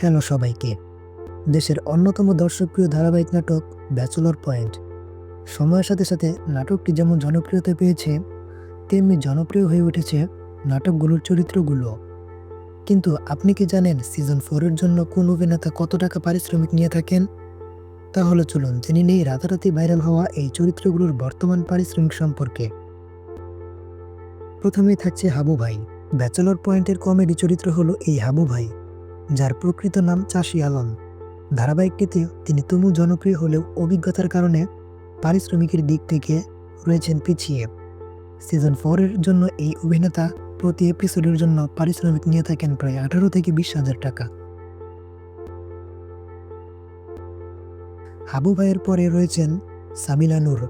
Hello সবাইকে। দেশের অন্যতম দর্শকপ্রিয় ধারাবাহিক নাটক ব্যাচেলর পয়েন্ট সময়ের সাথে সাথে নাটকটি যেমন জনপ্রিয়তা পেয়েছে, তেমনি জনপ্রিয় হয়ে উঠেছে নাটকগুলোর চরিত্রগুলো। কিন্তু আপনি কি জানেন সিজন ফোরের জন্য কোন অভিনেতা কত টাকা পারিশ্রমিক নিয়ে থাকেন? তাহলে চলুন জেনে নেই রাতারাতি ভাইরাল হওয়া এই চরিত্রগুলোর বর্তমান পারিশ্রমিক সম্পর্কে। প্রথমেই থাকছে হাবু ভাই। ব্যাচেলর পয়েন্টের কমেডি চরিত্র হলো এই হাবু ভাই। যার প্রকৃত নাম চাষি আলম। ধারাবাহিকটিতে তিনি তুমুল জনপ্রিয় হলেও অভিজ্ঞতার কারণে পারিশ্রমিকের দিক থেকে রয়েছেন পিছিয়ে। সিজন ফোরের জন্য এই অভিনেতা প্রতি এপিসোডের জন্য পারিশ্রমিক নিয়ে থাকেন প্রায় আঠারো থেকে বিশ হাজার টাকা। হাবু ভাইয়ের পরে রয়েছেন সাবিলা নূর।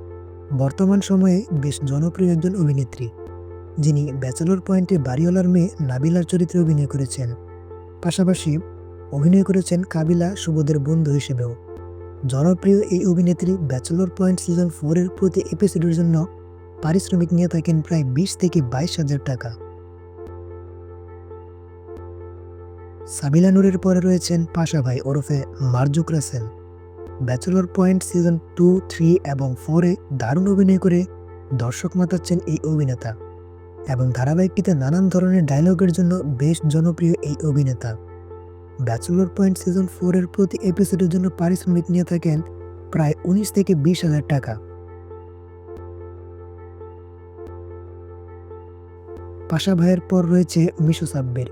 বর্তমান সময়ে বেশ জনপ্রিয় একজন অভিনেত্রী, যিনি ব্যাচেলর পয়েন্টে বাড়িওয়ালার মেয়ে নাবিলার চরিত্রে অভিনয় করেছেন। পাশাপাশি অভিনয় করেছেন কাবিলা সুবোধের বন্ধু হিসেবেও। জনপ্রিয় এই অভিনেত্রী ব্যাচেলর পয়েন্ট সিজন ফোরের প্রতি এপিসোডের জন্য পারিশ্রমিক নিয়ে থাকেন প্রায় বিশ থেকে বাইশ হাজার টাকা। সাবিলা নূরের পরে রয়েছেন পাশা ভাই ওরফে Marzuk Russell. Bachelor point season two three এবং ফোরে দারুণ অভিনয় করে দর্শক মাতাচ্ছেন এই অভিনেতা। এবং ধারাবাহিকটিতে নানান ধরনের ডায়লগের জন্য বেশ জনপ্রিয় এই অভিনেতা। ব্যাচেলর পয়েন্ট সিজন ফোরের প্রতি এপিসোডের জন্য পারিশ্রমিক নিয়ে থাকেন প্রায় উনিশ থেকে বিশ হাজার টাকা। পাশা ভাইয়ের পর রয়েছে মিশু সাব্বির,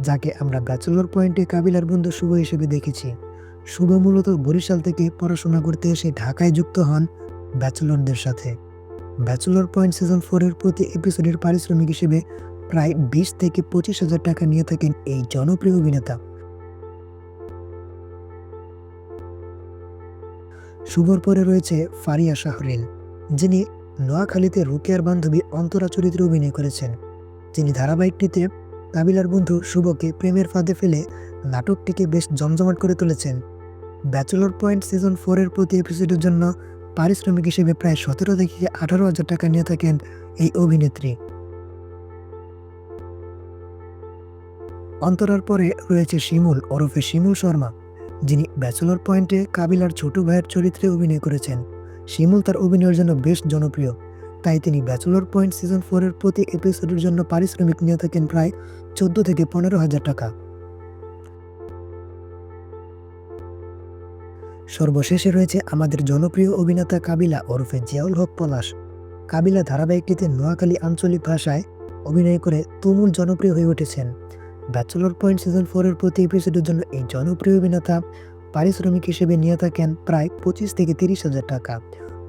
যাকে আমরা ব্যাচেলর পয়েন্টে কাবিলার বন্ধু শুভ হিসেবে দেখেছি। শুভ মূলত বরিশাল থেকে পড়াশোনা করতে এসে ঢাকায় যুক্ত হন ব্যাচেলরদের সাথে। ব্যাচেলর পয়েন্ট সিজন ফোরের প্রতি এপিসোডের পারিশ্রমিক হিসেবে প্রায় বিশ থেকে পঁচিশ হাজার টাকা নিয়ে থাকেন এই জনপ্রিয় অভিনেতা। শুভর পরে রয়েছে ফারিয়া শাহরিন যিনি নোয়াখালীতে রুকিয়ার বান্ধবী অন্তরা চরিত্রে অভিনয় করেছেন। তিনি ধারাবাহিকটিতে কাবিলার বন্ধু শুভকে প্রেমের ফাঁদে ফেলে নাটকটিকে বেশ জমজমাট করে তুলেছেন। ব্যাচেলর পয়েন্ট সিজন ফোরের প্রতি এপিসোডের জন্য পারিশ্রমিক হিসেবে প্রায় সতেরো থেকে আঠারো হাজার টাকা নিয়ে থাকেন এই অভিনেত্রী। অন্তরার পরে রয়েছে শিমুল, ওরফে শিমুল শর্মা, যিনি ব্যাচেলর পয়েন্টে কাবিলার ছোট ভাইয়ের চরিত্রে অভিনয় করেছেন। শিমুল তার অভিনয়ের জন্য বেশ জনপ্রিয়, তাই তিনি ব্যাচেলর পয়েন্ট সিজন ফোরের প্রতি এপিসোডের জন্য পারিশ্রমিক নিয়ে থাকেন প্রায় চোদ্দ থেকে পনেরো হাজার টাকা। সর্বশেষে রয়েছে আমাদের জনপ্রিয় অভিনেতা কাবিলা ওরফে জিয়াউল হক পলাশ। কাবিলা ধারাবাহিকটিতে নোয়াখালী আঞ্চলিক ভাষায় অভিনয় করে তুমুল জনপ্রিয় হয়ে উঠেছেন। ব্যাচেলর পয়েন্ট সিজন ফোরের প্রতি এপিসোডের জন্য এই জনপ্রিয় অভিনেতা পারিশ্রমিক হিসেবে নিয়ে থাকেন প্রায় পঁচিশ থেকে তিরিশ হাজার টাকা।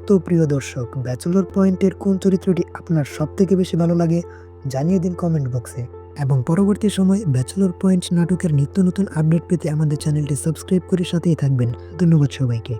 তো প্রিয় দর্শক, ব্যাচেলর পয়েন্টের কোন চরিত্রটি আপনার সব থেকে বেশি ভালো লাগে জানিয়ে দিন কমেন্ট বক্সে। এবং পরবর্তী সময় ব্যাচেলর পয়েন্ট নাটকের নিত্য নতুন আপডেট পেতে আমাদের চ্যানেলটি সাবস্ক্রাইব করে সাথেই থাকবেন। ধন্যবাদ সবাইকে।